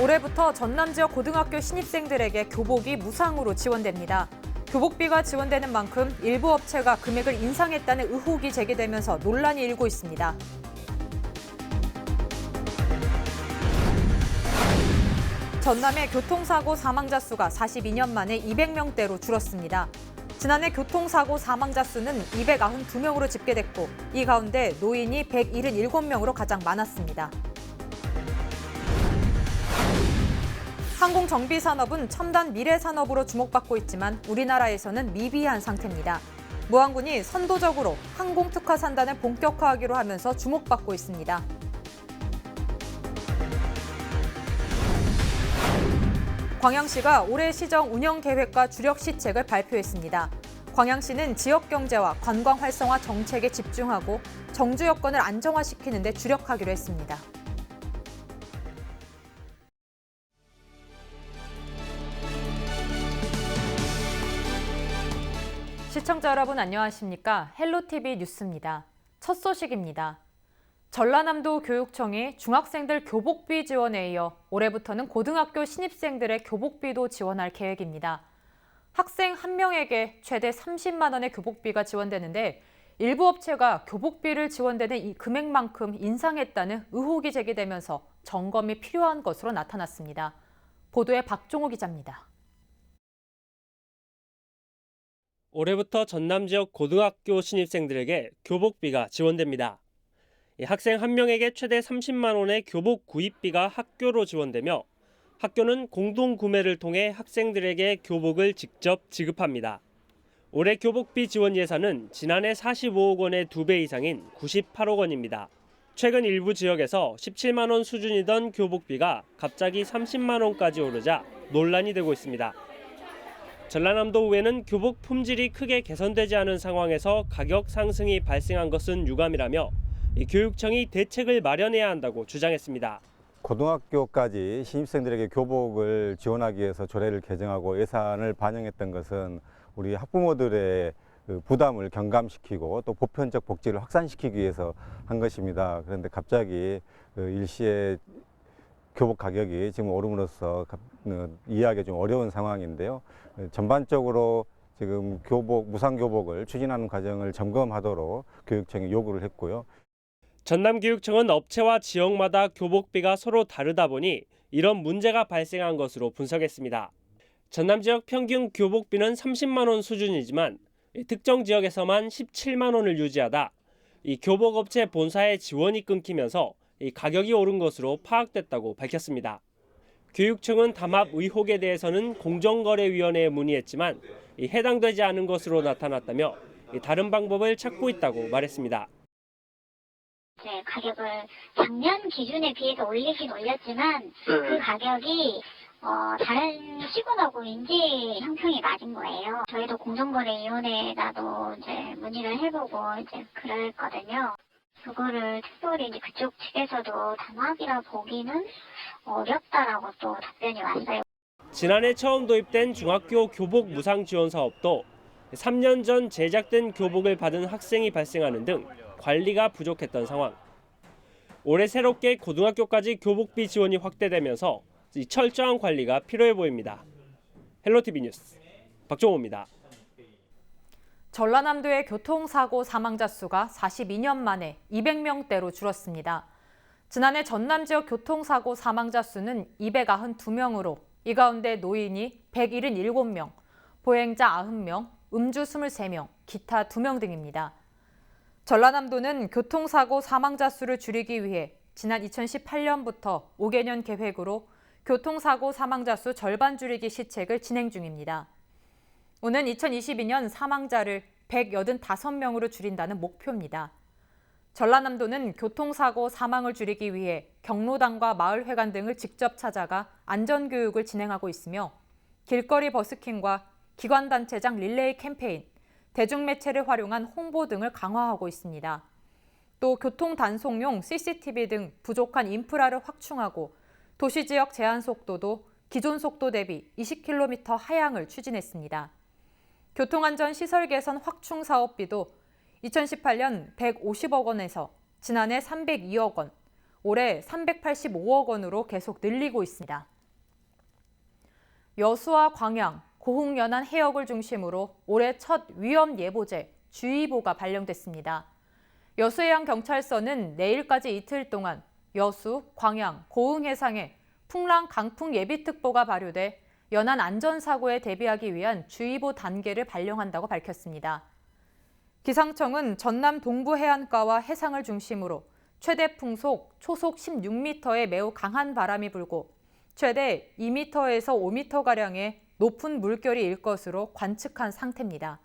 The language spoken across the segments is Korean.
올해부터 전남 지역 고등학교 신입생들에게 교복이 무상으로 지원됩니다. 교복비가 지원되는 만큼 일부 업체가 금액을 인상했다는 의혹이 제기되면서 논란이 일고 있습니다. 전남의 교통사고 사망자 수가 42년 만에 200명대로 줄었습니다. 지난해 교통사고 사망자 수는 292명으로 집계됐고 이 가운데 노인이 177명으로 가장 많았습니다. 항공 정비 산업은 첨단 미래 산업으로 주목받고 있지만 우리나라에서는 미비한 상태입니다. 무항군이 선도적으로 항공 특화 산단을 본격화하기로 하면서 주목받고 있습니다. 광양시가 올해 시정 운영 계획과 주력 시책을 발표했습니다. 광양시는 지역 경제와 관광 활성화 정책에 집중하고 정주 여건을 안정화시키는 데 주력하기로 했습니다. 시청자 여러분 안녕하십니까? 헬로티비 뉴스입니다. 첫 소식입니다. 전라남도 교육청이 중학생들 교복비 지원에 이어 올해부터는 고등학교 신입생들의 교복비도 지원할 계획입니다. 학생 한 명에게 최대 30만 원의 교복비가 지원되는데 일부 업체가 교복비를 지원되는 이 금액만큼 인상했다는 의혹이 제기되면서 점검이 필요한 것으로 나타났습니다. 보도에 박종호 기자입니다. 올해부터 전남 지역 고등학교 신입생들에게 교복비가 지원됩니다. 이 학생 한 명에게 최대 30만 원의 교복 구입비가 학교로 지원되며 학교는 공동 구매를 통해 학생들에게 교복을 직접 지급합니다. 올해 교복비 지원 예산은 지난해 45억 원의 두배 이상인 98억 원입니다. 최근 일부 지역에서 17만 원 수준이던 교복비가 갑자기 30만 원까지 오르자 논란이 되고 있습니다. 전라남도 의회는 교복 품질이 크게 개선되지 않은 상황에서 가격 상승이 발생한 것은 유감이라며 이 교육청이 대책을 마련해야 한다고 주장했습니다. 고등학교까지 신입생들에게 교복을 지원하기 위해서 조례를 개정하고 예산을 반영했던 것은 우리 학부모들의 그 부담을 경감시키고 또 보편적 복지를 확산시키기 위해서 한 것입니다. 그런데 갑자기 그 일시에 교복 가격이 지금 오름으로써 갑- 어, 이해하기 좀 어려운 상황인데요. 어, 전반적으로 지금 교복 무상 교복을 추진하는 과정을 점검하도록 교육청이 요구를 했고요. 전남교육청은 업체와 지역마다 교복비가 서로 다르다 보니 이런 문제가 발생한 것으로 분석했습니다. 전남 지역 평균 교복비는 30만 원 수준이지만 이 특정 지역에서만 17만 원을 유지하다 이 교복업체 본사의 지원이 끊기면서 이 가격이 오른 것으로 파악됐다고 밝혔습니다. 교육청은 담합 의혹에 대해서는 공정거래위원회에 문의했지만 이 해당되지 않은 것으로 나타났다며 이 다른 방법을 찾고 있다고 말했습니다. 이제 가격을 작년 기준에 비해서 올리긴 올렸지만 그 가격이 어, 다른 시군하고 인지 형평이 맞은 거예요. 저희도 공정거래위원회에다도 이제 문의를 해보고 이제 그랬거든요. 그거를 특별히 이제 그쪽 측에서도 담합이라 보기는 어렵다라고 또 답변이 왔어요. 지난해 처음 도입된 중학교 교복 무상 지원 사업도 3년 전 제작된 교복을 받은 학생이 발생하는 등 관리가 부족했던 상황. 올해 새롭게 고등학교까지 교복비 지원이 확대되면서 이 철저한 관리가 필요해 보입니다. 헬로티비 뉴스 박종호입니다. 전라남도의 교통사고 사망자 수가 42년 만에 200명대로 줄었습니다. 지난해 전남 지역 교통사고 사망자 수는 292명으로 이 가운데 노인이 177명, 보행자 90명, 음주 23명, 기타 2명 등입니다. 전라남도는 교통사고 사망자 수를 줄이기 위해 지난 2018년부터 5개년 계획으로 교통사고 사망자 수 절반 줄이기 시책을 진행 중입니다. 오는 2022년 사망자를 185명으로 줄인다는 목표입니다. 전라남도는 교통사고 사망을 줄이기 위해 경로당과 마을회관 등을 직접 찾아가 안전교육을 진행하고 있으며 길거리 버스킹과 기관단체장 릴레이 캠페인, 대중매체를 활용한 홍보 등을 강화하고 있습니다. 또 교통 단속용 CCTV 등 부족한 인프라를 확충하고 도시 지역 제한 속도도 기존 속도 대비 20km 하향을 추진했습니다. 교통안전 시설 개선 확충 사업비도 2018년 150억 원에서 지난해 302억 원, 올해 385억 원으로 계속 늘리고 있습니다. 여수와 광양, 고흥 연안 해역을 중심으로 올해 첫 위험 예보제 주의보가 발령됐습니다. 여수해양 경찰서는 내일까지 이틀 동안 여수, 광양, 고흥 해상에 풍랑 강풍 예비특보가 발효돼 연안 안전사고에 대비하기 위한 주의보 단계를 발령한다고 밝혔습니다. 기상청은 전남 동부 해안가와 해상을 중심으로 최대 풍속 초속 16m의 매우 강한 바람이 불고 최대 2m에서 5m가량의 높은 물결이 일 것으로 관측한 상태입니다.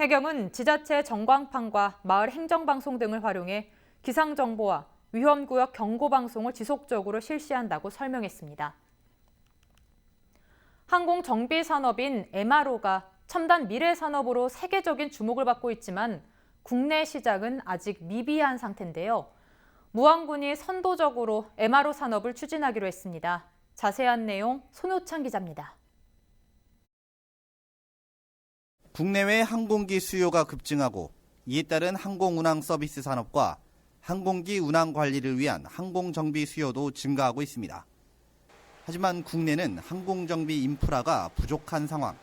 해경은 지자체 전광판과 마을 행정방송 등을 활용해 기상정보와 위험구역 경고방송을 지속적으로 실시한다고 설명했습니다. 항공 정비 산업인 MRO가 첨단 미래 산업으로 세계적인 주목을 받고 있지만 국내 시장은 아직 미비한 상태인데요. 무안군이 선도적으로 MRO 산업을 추진하기로 했습니다. 자세한 내용 손호창 기자입니다. 국내외 항공기 수요가 급증하고 이에 따른 항공 운항 서비스 산업과 항공기 운항 관리를 위한 항공 정비 수요도 증가하고 있습니다. 하지만 국내는 항공정비 인프라가 부족한 상황.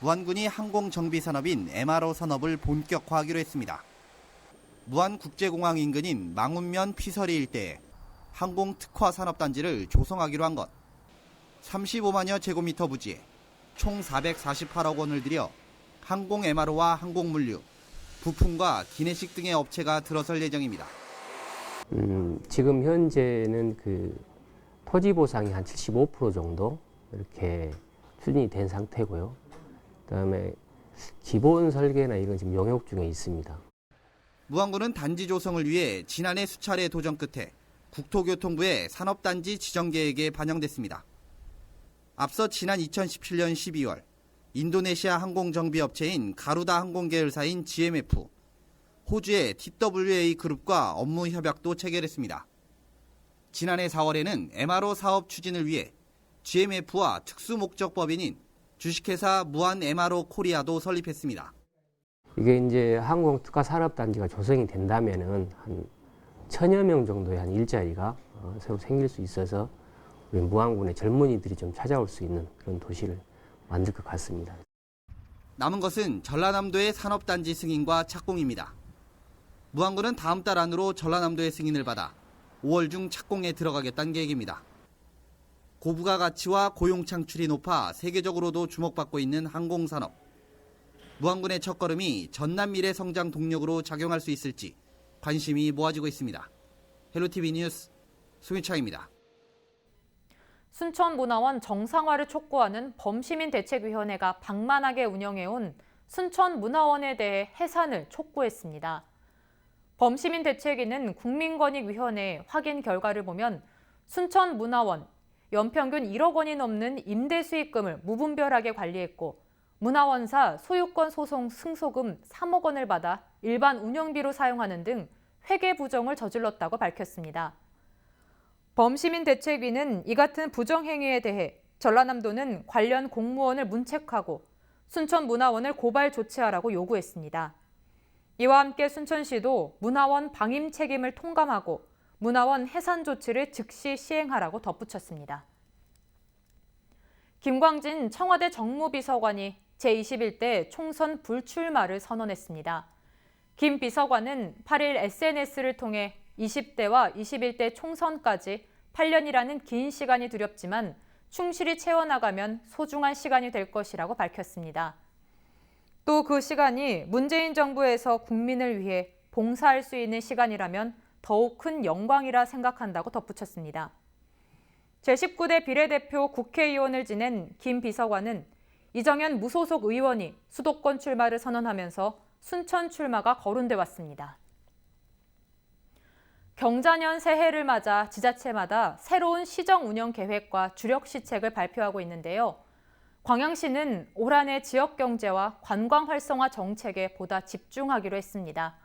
무안군이 항공정비 산업인 MRO 산업을 본격화하기로 했습니다. 무안국제공항 인근인 망운면 피서리 일대에 항공 특화 산업단지를 조성하기로 한 것. 35만여 제곱미터 부지에 총 448억 원을 들여 항공 MRO와 항공 물류, 부품과 기내식 등의 업체가 들어설 예정입니다. 음, 지금 현재는 그 토지 보상이 한 75% 정도 이렇게 추진이 된 상태고요. 그다음에 기본 설계나 이건 지금 용역 중에 있습니다. 무안군은 단지 조성을 위해 지난해 수차례 도전 끝에 국토교통부의 산업단지 지정 계획에 반영됐습니다. 앞서 지난 2017년 12월 인도네시아 항공정비업체인 가루다 항공계열사인 GMF, 호주의 TWA 그룹과 업무 협약도 체결했습니다. 지난해 4월에는 MRO 사업 추진을 위해 GMF와 특수목적법인인 주식회사 무한 MRO 코리아도 설립했습니다. 이게 이제 항공 특화 산업 단지가 조성이 된다면은 한 천여 명 정도의 한 일자리가 어, 새로 생길 수 있어서 우리 무안군의 젊은이들이 좀 찾아올 수 있는 그런 도시를 만들 것 같습니다. 남은 것은 전라남도의 산업단지 승인과 착공입니다. 무안군은 다음 달 안으로 전라남도의 승인을 받아 5월 중 착공에 들어가겠다는 계획입니다. 고부가 가치와 고용 창출이 높아 세계적으로도 주목받고 있는 항공산업. 무안군의 첫걸음이 전남 미래 성장 동력으로 작용할 수 있을지 관심이 모아지고 있습니다. 헬로티비 뉴스 송유창입니다. 순천문화원 정상화를 촉구하는 범시민 대책위원회가 방만하게 운영해온 순천문화원에 대해 해산을 촉구했습니다. 범시민 대책위는 국민권익위원회 확인 결과를 보면 순천 문화원 연평균 1억 원이 넘는 임대 수익금을 무분별하게 관리했고 문화원사 소유권 소송 승소금 3억 원을 받아 일반 운영비로 사용하는 등 회계 부정을 저질렀다고 밝혔습니다. 범시민 대책위는 이 같은 부정 행위에 대해 전라남도는 관련 공무원을 문책하고 순천문화원을 고발 조치하라고 요구했습니다. 이와 함께 순천시도 문화원 방임 책임을 통감하고 문화원 해산 조치를 즉시 시행하라고 덧붙였습니다. 김광진 청와대 정무비서관이 제21대 총선 불출마를 선언했습니다. 김 비서관은 8일 SNS를 통해 20대와 21대 총선까지 8년이라는 긴 시간이 두렵지만 충실히 채워나가면 소중한 시간이 될 것이라고 밝혔습니다. 또 그 시간이 문재인 정부에서 국민을 위해 봉사할 수 있는 시간이라면 더욱 큰 영광이라 생각한다고 덧붙였습니다. 제19대 비례대표 국회의원을 지낸 김 비서관은 이정현 무소속 의원이 수도권 출마를 선언하면서 순천 출마가 거론돼 왔습니다. 경자년 새해를 맞아 지자체마다 새로운 시정 운영 계획과 주력 시책을 발표하고 있는데요. 광양시는 올 한해 지역 경제와 관광 활성화 정책에 보다 집중하기로 했습니다.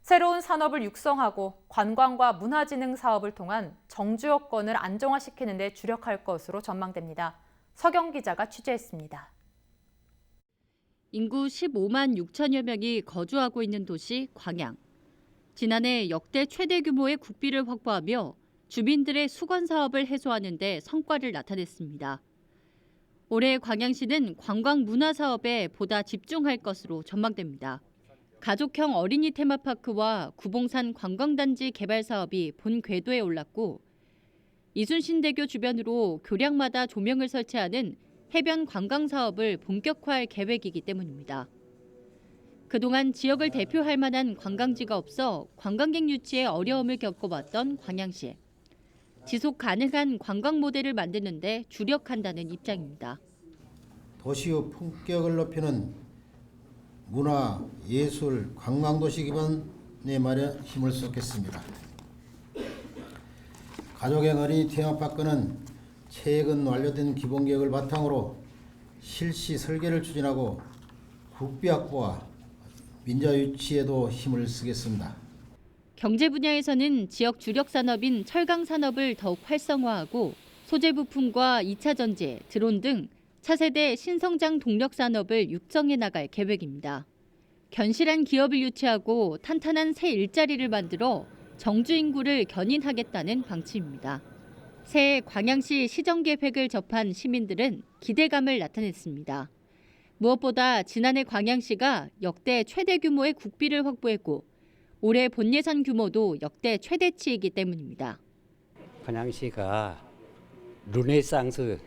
새로운 산업을 육성하고 관광과 문화진흥 사업을 통한 정주 여건을 안정화시키는 데 주력할 것으로 전망됩니다. 서경 기자가 취재했습니다. 인구 15만 6천여 명이 거주하고 있는 도시 광양. 지난해 역대 최대 규모의 국비를 확보하며 주민들의 수건 사업을 해소하는 데 성과를 나타냈습니다. 올해 광양시는 관광 문화 사업에 보다 집중할 것으로 전망됩니다. 가족형 어린이 테마파크와 구봉산 관광단지 개발 사업이 본 궤도에 올랐고 이순신대교 주변으로 교량마다 조명을 설치하는 해변 관광 사업을 본격화할 계획이기 때문입니다. 그동안 지역을 대표할 만한 관광지가 없어 관광객 유치에 어려움을 겪어왔던 광양시. 지속 가능한 관광 모델을 만드는 데 주력한다는 입장입니다. 도시의 품격을 높이는 문화, 예술, 관광도시 기반에 마련 힘을 쏟겠습니다. 가족의 어린이 테마파크는 최근 완료된 기본계획을 바탕으로 실시 설계를 추진하고 국비 확보와 민자 유치에도 힘을 쓰겠습니다. 경제 분야에서는 지역 주력 산업인 철강 산업을 더욱 활성화하고 소재 부품과 2차 전지, 드론 등 차세대 신성장 동력 산업을 육성해 나갈 계획입니다. 견실한 기업을 유치하고 탄탄한 새 일자리를 만들어 정주 인구를 견인하겠다는 방침입니다. 새해 광양시 시정 계획을 접한 시민들은 기대감을 나타냈습니다. 무엇보다 지난해 광양시가 역대 최대 규모의 국비를 확보했고 올해 본 예산 규모도 역대 최대치이기 때문입니다. 광양시가 르네상스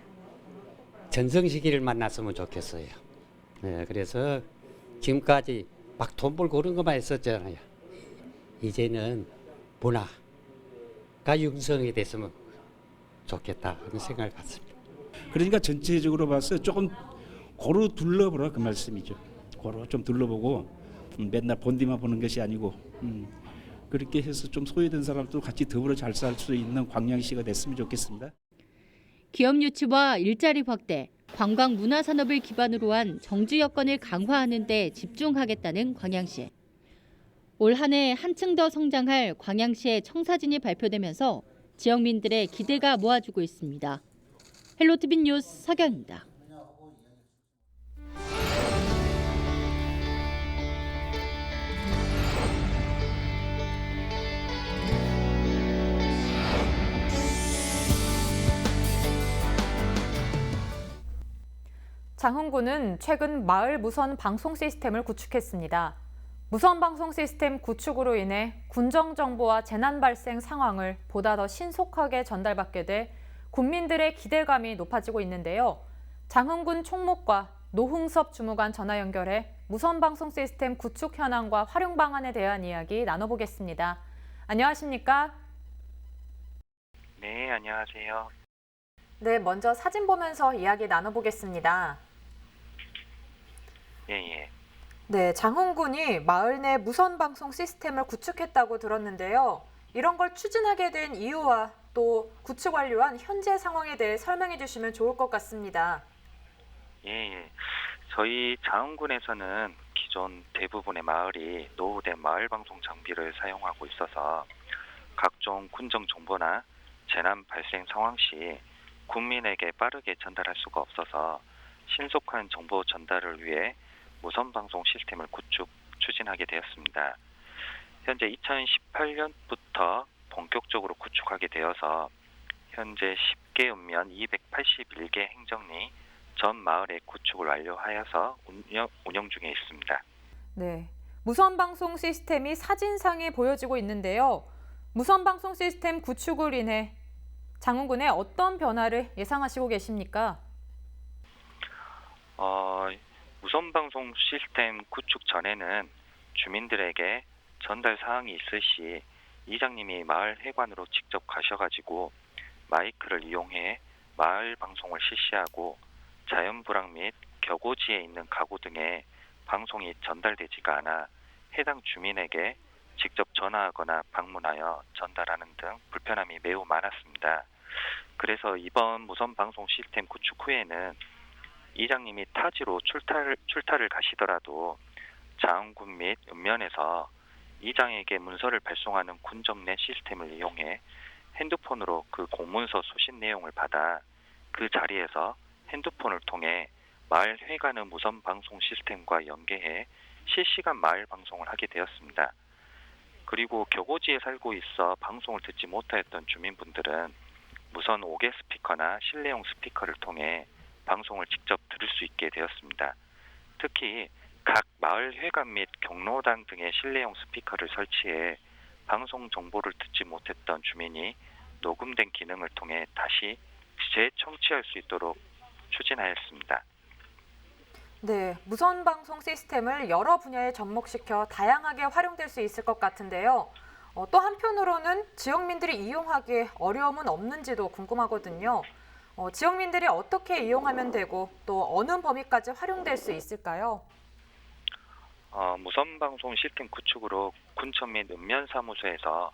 전성 시기를 만났으면 좋겠어요. 네, 그래서 지금까지 막 돈 벌고 그런 것만 했었잖아요. 이제는 문화가 융성이 됐으면 좋겠다 그런 생각을 갖습니다. 그러니까 전체적으로 봐서 조금 고루 둘러보라 그 말씀이죠. 고루 좀 둘러보고 음, 맨날 본디만 보는 것이 아니고 음, 그렇게 해서 좀 소외된 사람도 같이 더불어 잘 살 수 있는 광양시가 됐으면 좋겠습니다. 기업 유치와 일자리 확대, 관광 문화 산업을 기반으로 한 정주 여건을 강화하는 데 집중하겠다는 광양시. 올 한해 한층 더 성장할 광양시의 청사진이 발표되면서 지역민들의 기대가 모아지고 있습니다. 헬로티비 뉴스 서경입니다. 장흥군은 최근 마을 무선 방송 시스템을 구축했습니다. 무선 방송 시스템 구축으로 인해 군정 정보와 재난 발생 상황을 보다 더 신속하게 전달받게 돼 국민들의 기대감이 높아지고 있는데요. 장흥군 총무과 노흥섭 주무관 전화 연결해 무선 방송 시스템 구축 현황과 활용 방안에 대한 이야기 나눠보겠습니다. 안녕하십니까? 네, 안녕하세요. 네, 먼저 사진 보면서 이야기 나눠보겠습니다. 예, 예. 네, 장흥군이 마을 내 무선 방송 시스템을 구축했다고 들었는데요. 이런 걸 추진하게 된 이유와 또 구축 완료한 현재 상황에 대해 설명해 주시면 좋을 것 같습니다. 예, 예. 저희 자흥군에서는 기존 대부분의 마을이 노후된 마을 방송 장비를 사용하고 있어서 각종 군정 정보나 재난 발생 상황 시 국민에게 빠르게 전달할 수가 없어서 신속한 정보 전달을 위해 무선 방송 시스템을 구축 추진하게 되었습니다. 현재 2018년부터 본격적으로 구축하게 되어서 현재 10개 읍면 281개 행정리 전 마을의 구축을 완료하여서 운영, 운영 중에 있습니다. 네. 무선 방송 시스템이 사진상에 보여지고 있는데요. 무선 방송 시스템 구축을 인해 장흥군에 어떤 변화를 예상하시고 계십니까? 어, 무선 방송 시스템 구축 전에는 주민들에게 전달 사항이 있을 시 이장님이 마을 회관으로 직접 가셔가지고 마이크를 이용해 마을 방송을 실시하고 자연 불황 및 격오지에 있는 가구 등에 방송이 전달되지가 않아 해당 주민에게 직접 전화하거나 방문하여 전달하는 등 불편함이 매우 많았습니다. 그래서 이번 무선 방송 시스템 구축 후에는 이장님이 타지로 출타를, 출타를 가시더라도 자흥군 및 읍면에서 이장에게 문서를 발송하는 군정 내 시스템을 이용해 핸드폰으로 그 공문서 소신 내용을 받아 그 자리에서 핸드폰을 통해 마을 회관의 무선 방송 시스템과 연계해 실시간 마을 방송을 하게 되었습니다. 그리고 격오지에 살고 있어 방송을 듣지 못하였던 주민분들은 무선 5개 스피커나 실내용 스피커를 통해 방송을 직접 들을 수 있게 되었습니다. 특히 각 마을 회관 및 경로당 등의 실내용 스피커를 설치해 방송 정보를 듣지 못했던 주민이 녹음된 기능을 통해 다시 재청취할 수 있도록 추진하였습니다. 네, 무선 방송 시스템을 여러 분야에 접목시켜 다양하게 활용될 수 있을 것 같은데요. 어, 또 한편으로는 지역민들이 이용하기에 어려움은 없는지도 궁금하거든요. 어, 지역민들이 어떻게 이용하면 되고 또 어느 범위까지 활용될 수 있을까요? 어, 무선 방송 시스템 구축으로 군청 및 읍면 사무소에서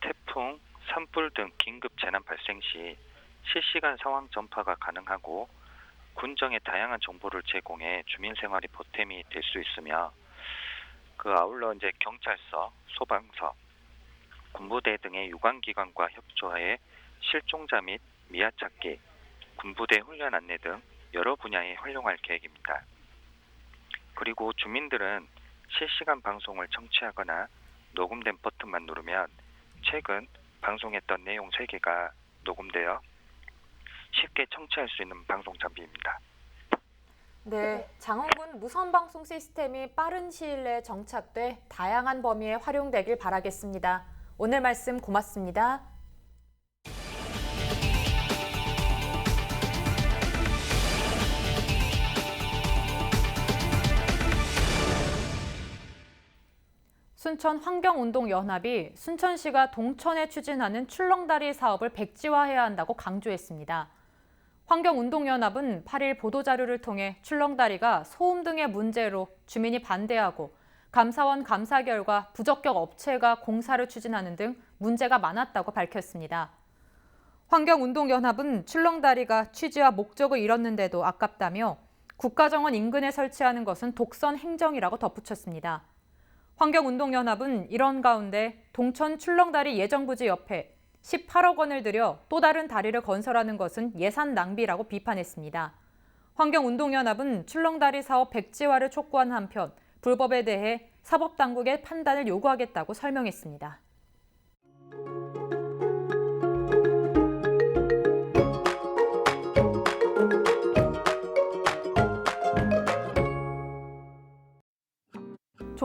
태풍, 산불 등 긴급 재난 발생 시 실시간 상황 전파가 가능하고 군정에 다양한 정보를 제공해 주민 생활이 보탬이 될 수 있으며 그 아울러 이제 경찰서, 소방서, 군부대 등의 유관기관과 협조하에 실종자 및 미아 찾기, 군부대 훈련 안내 등 여러 분야에 활용할 계획입니다. 그리고 주민들은 실시간 방송을 청취하거나 녹음된 버튼만 누르면 최근 방송했던 내용 3개가 녹음되어 쉽게 청취할 수 있는 방송 장비입니다. 네, 장흥군 무선 방송 시스템이 빠른 시일 내에 정착돼 다양한 범위에 활용되길 바라겠습니다. 오늘 말씀 고맙습니다. 순천 환경운동연합이 순천시가 동천에 추진하는 출렁다리 사업을 백지화해야 한다고 강조했습니다. 환경운동연합은 8일 보도자료를 통해 출렁다리가 소음 등의 문제로 주민이 반대하고 감사원 감사 결과 부적격 업체가 공사를 추진하는 등 문제가 많았다고 밝혔습니다. 환경운동연합은 출렁다리가 취지와 목적을 잃었는데도 아깝다며 국가정원 인근에 설치하는 것은 독선 행정이라고 덧붙였습니다. 환경운동연합은 이런 가운데 동천 출렁다리 예정부지 옆에 18억 원을 들여 또 다른 다리를 건설하는 것은 예산 낭비라고 비판했습니다. 환경운동연합은 출렁다리 사업 백지화를 촉구한 한편 불법에 대해 사법당국의 판단을 요구하겠다고 설명했습니다.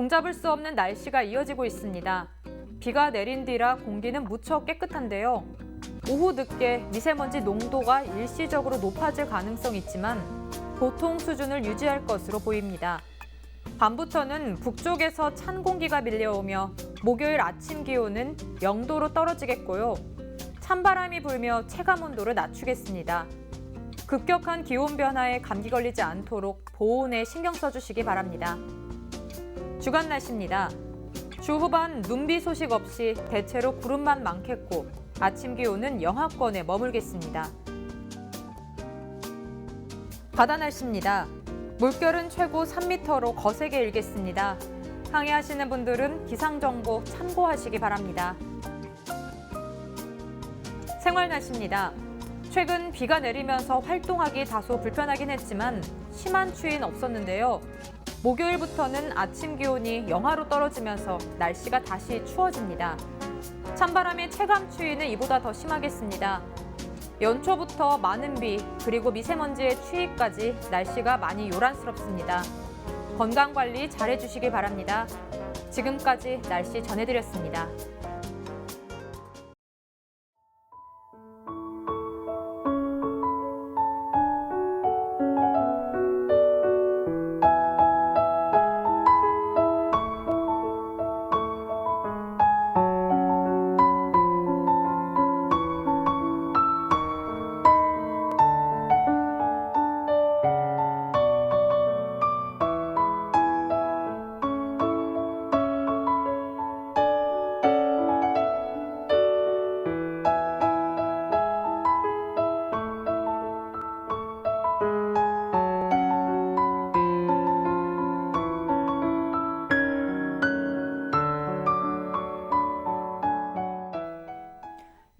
종잡을 수 없는 날씨가 이어지고 있습니다. 비가 내린 뒤라 공기는 무척 깨끗한데요. 오후 늦게 미세먼지 농도가 일시적으로 높아질 가능성이 있지만 보통 수준을 유지할 것으로 보입니다. 밤부터는 북쪽에서 찬 공기가 밀려오며 목요일 아침 기온은 0도로 떨어지겠고요. 찬바람이 불며 체감 온도를 낮추겠습니다. 급격한 기온 변화에 감기 걸리지 않도록 보온에 신경 써주시기 바랍니다. 주간 날씨입니다. 주 후반 눈비 소식 없이 대체로 구름만 많겠고 아침 기온은 영하권에 머물겠습니다. 바다 날씨입니다. 물결은 최고 3m로 거세게 일겠습니다. 항해하시는 분들은 기상정보 참고하시기 바랍니다. 생활 날씨입니다. 최근 비가 내리면서 활동하기 다소 불편하긴 했지만 심한 추위는 없었는데요. 목요일부터는 아침 기온이 영하로 떨어지면서 날씨가 다시 추워집니다. 찬바람의 체감 추위는 이보다 더 심하겠습니다. 연초부터 많은 비 그리고 미세먼지의 추위까지 날씨가 많이 요란스럽습니다. 건강 관리 잘 해주시기 바랍니다. 지금까지 날씨 전해드렸습니다.